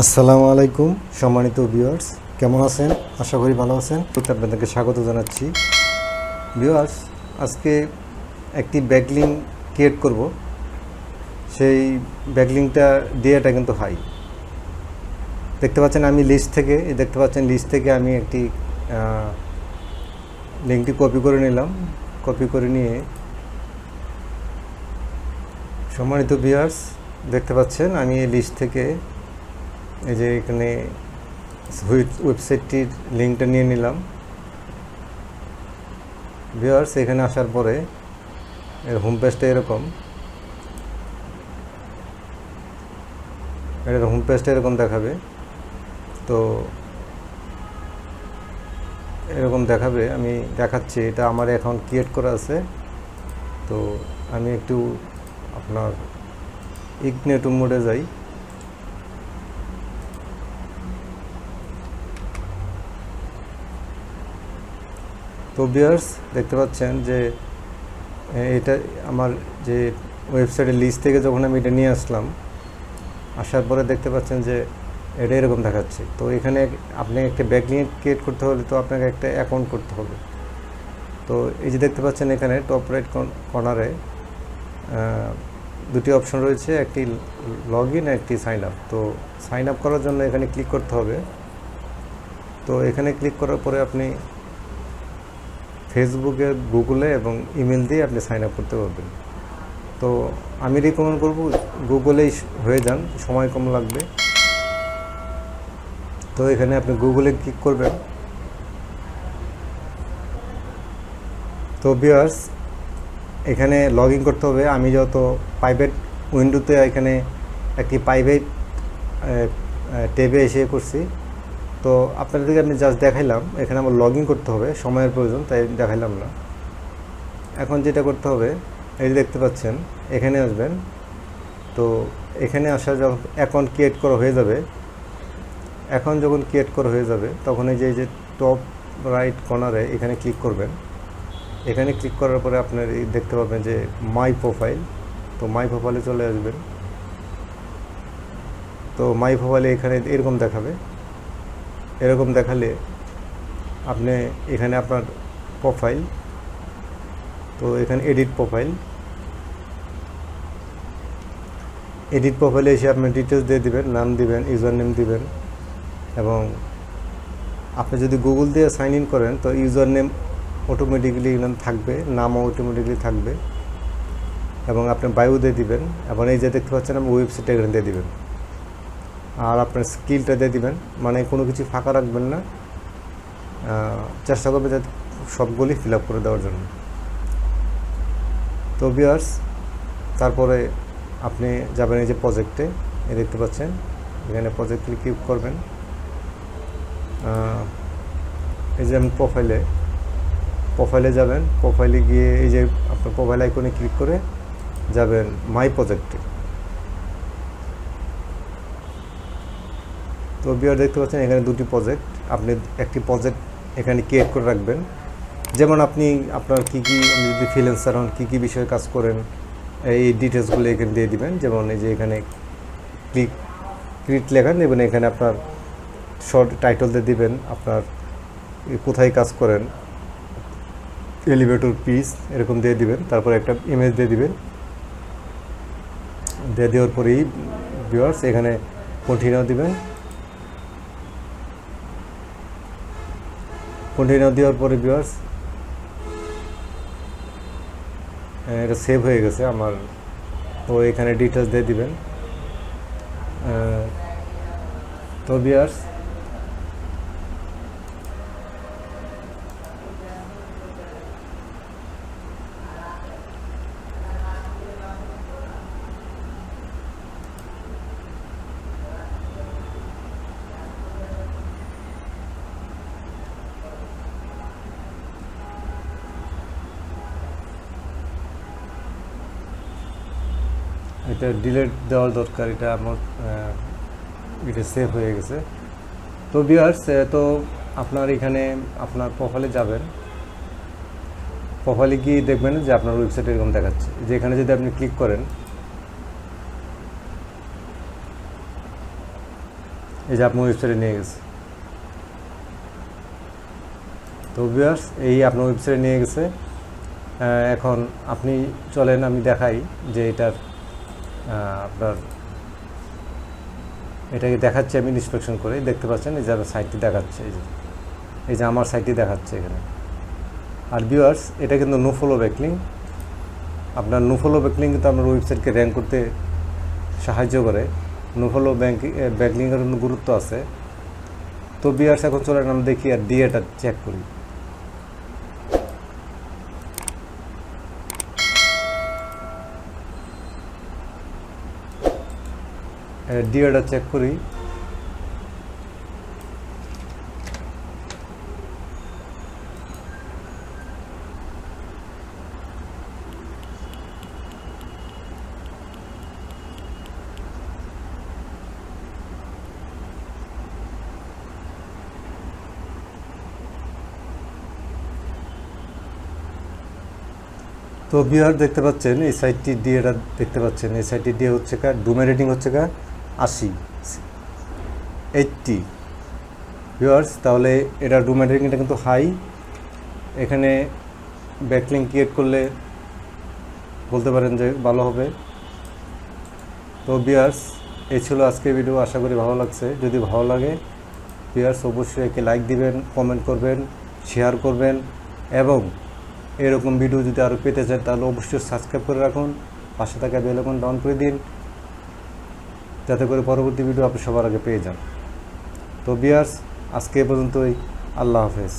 আসসালামু আলাইকুম, সম্মানিত ভিউয়ার্স কেমন আছেন? আশা করি ভালো আছেন। আপনাদেরকে স্বাগত জানাচ্ছি। ভিউয়ার্স আজকে একটি ব্যাকলিং ক্রিয়েট করব। সেই ব্যাকলিংটা ডিএটা কিন্তু হাই দেখতে পাচ্ছেন আমি লিস্ট থেকে দেখতে পাচ্ছেন লিস্ট থেকে আমি একটি লিঙ্কটি কপি করে নিলাম। কপি করে নিয়ে, সম্মানিত ভিউয়ার্স দেখতে পাচ্ছেন আমি এই লিস্ট থেকে এই যে এখানে ওয়েবসাইটটির লিঙ্কটা নিয়ে নিলাম। ভিউয়ার্স, এখানে আসার পরে এর হোম পেজটা এরকম। এর হোম পেজটা এরকম দেখাবে। তো এরকম দেখাবে, আমি দেখাচ্ছি, এটা আমার অ্যাকাউন্ট ক্রিয়েট করা আছে। তো আমি একটু আপনার ইগনেটু মোডে যাই। তো বিয়ার্স দেখতে পাচ্ছেন যে এটা আমার যে ওয়েবসাইটের লিস্ট থেকে যখন আমি এটা নিয়ে আসলাম, আসার পরে দেখতে পাচ্ছেন যে, এটা এরকম দেখাচ্ছে। তো এখানে আপনি একটা ব্যাকলিং ক্রিয়েট করতে হলে তো আপনাকে একটা অ্যাকাউন্ট করতে হবে। তো এই যে দেখতে পাচ্ছেন এখানে টপ রাইট কর্নারে দুটি অপশন রয়েছে, একটি লগ ইন একটি সাইন আপ তো সাইন আপ করার জন্য এখানে ক্লিক করতে হবে। তো এখানে ক্লিক করার পরে আপনি ফেসবুকে, গুগলে এবং ইমেল দিয়ে আপনি সাইন আপ করতে পারবেন। তো আমি রিকমেন্ড করব, গুগলেই হয়ে যান, সময় কম লাগবে। তো এখানে আপনি গুগলে ক্লিক করবেন। তো বিয়ার্স এখানে লগ করতে হবে। আমি যত প্রাইভেট উইন্ডোতে এখানে একটি প্রাইভেট ট্যাবে এসে করছি। তো আপনাদেরকে আমি জাস্ট দেখাইলাম, এখানে আমার লগ করতে হবে, সময়ের প্রয়োজন, তাই দেখাইলাম না। এখন যেটা করতে হবে, এই দেখতে পাচ্ছেন, এখানে আসবেন। তো এখানে আসা যখন অ্যাকাউন্ট ক্রিয়েট করা হয়ে যাবে, এখন যখন ক্রিয়েট করা হয়ে যাবে, তখন এই যে যে টপ রাইট কর্নারে এখানে ক্লিক করবেন। এখানে ক্লিক করার পরে আপনার দেখতে পাবেন যে মাই প্রোফাইল তো মাই প্রোফাইলে চলে আসবেন। তো মাই প্রোফাইলে এখানে এরকম দেখাবে। এরকম দেখালে আপনি এখানে আপনার প্রোফাইল তো এখানে এডিট প্রোফাইল এডিট প্রোফাইলে এসে আপনি ডিটেলস দিয়ে দিবেন, নাম দিবেন ইউজার নেম দিবেন এবং আপনি যদি গুগল দিয়ে সাইন ইন করেন, তো ইউজার নেম অটোমেটিক্যালি থাকবে, নামও অটোমেটিক্যালি থাকবে এবং আপনি বায়ু দিয়ে দিবেন। এবং এই যে দেখতে পাচ্ছেন, আমি ওয়েবসাইটটা এখানে দিয়ে দিবেন। আর আপনার স্কিলটা দিয়ে দিবেন। মানে কোনো কিছু ফাঁকা রাখবেন না। চেষ্টা করবে যাতে সবগুলি ফিল আপ করে দেওয়ার জন্য। তো বিয়ার্স তারপরে আপনি যাবেন এই যে প্রজেক্টে এ দেখতে পাচ্ছেন। এখানে প্রজেক্ট ক্লিক করবেন। এই যে প্রোফাইলে প্রোফাইলে যাবেন। প্রোফাইলে গিয়ে এই যে আপনার প্রোফাইল আইকনে ক্লিক করে যাবেন মাই প্রজেক্টে তো বিয়ার দেখতে পাচ্ছেন, এখানে দুটি প্রজেক্ট আপনি একটি প্রজেক্ট এখানে ক্রিয়েট করে রাখবেন। যেমন আপনি আপনার কী কী, আপনি যদি ফ্রিল্যান্সার হন, কী কী বিষয়ে কাজ করেন, এই ডিটেলসগুলো এখানে দিয়ে দিবেন। যেমন এই যে এখানে ক্লিক ক্রিট লেখান, এবং এখানে আপনার শর্ট টাইটল দিয়ে দিবেন, আপনার কোথায় কাজ করেন এলিভেটর পিস এরকম দিয়ে দিবেন। তারপর একটা ইমেজ দিয়ে দিবেন। দিয়ে দেওয়ার পরেই ভিউয়ার্স এখানে কন্টিনিউ দিবেন। কন্টিনিউ দেওয়ার পরে ভিউয়ার্স এটা সেভ হয়ে গেছে আমার। তো এখানে ডিটেলস দিয়ে দিবেন। তো ভিউয়ার্স এটা ডিলেট দেওয়ার দরকার, এটা আমার এটা সেভ হয়ে গেছে। তো বিয়ার্স তো আপনার এখানে আপনার প্রোফাইলে যাবেন। প্রোফাইলে গিয়ে দেখবেন যে আপনার ওয়েবসাইট এরকম দেখাচ্ছে। যে এখানে যদি আপনি ক্লিক করেন, এই যে আপনার ওয়েবসাইটে নিয়ে গেছে। তো ভিউয়ার্স এই আপনার ওয়েবসাইটে নিয়ে গেছে। এখন আপনি চলেন, আমি দেখাই যে এটার আপনার এটাকে দেখাচ্ছে, আমি ইন্সপেকশন করে দেখতে পাচ্ছেন, এই যে সাইটটি দেখাচ্ছে, এই যে এই যে আমার সাইটটি দেখাচ্ছে এখানে। আর ভিউয়ার্স এটা কিন্তু নো ফলো ব্যাকলিং আপনার নো ফলো ব্যাকলিং কিন্তু আপনার ওয়েবসাইটকে র্যাঙ্ক করতে সাহায্য করে। নো ফলো ব্যাঙ্ক ব্যাকলিংয়ের গুরুত্ব আছে। তো ভিউয়ার্স এখন চলেন, আমরা দেখি আর ডিএটা চেক করি। ডিএটা চেক করি। তো বিহার দেখতে পাচ্ছেন, এই সাইটটি দিয়ে এটা দেখতে পাচ্ছেন। এই সাইটটি দিয়ে হচ্ছে কা ডুমে রেটিং হচ্ছে কা আশি। এইটটি ভিউয়ার্স তাহলে এটা ডুমে রেটিংটা কিন্তু হাই এখানে ব্যাকলিং ক্রিয়েট করলে বলতে পারেন যে ভালো হবে। তো বিয়ার্স এই ছিল আজকের ভিডিও আশা করি ভালো লাগছে। যদি ভালো লাগে বিয়ার্স অবশ্যই একে লাইক দিবেন কমেন্ট করবেন শেয়ার করবেন এবং এরকম ভিডিও যদি আরও পেতে চান, তাহলে অবশ্যই সাবস্ক্রাইব করে রাখুন। পাশে থাকা বেল আইকন ডাউন করে দিন। যাতে করে পরবর্তী ভিডিও আপনি সবার আগে পেয়ে যান। তো বিয়ার্স আজকে এ পর্যন্তই। আল্লাহ হাফেজ।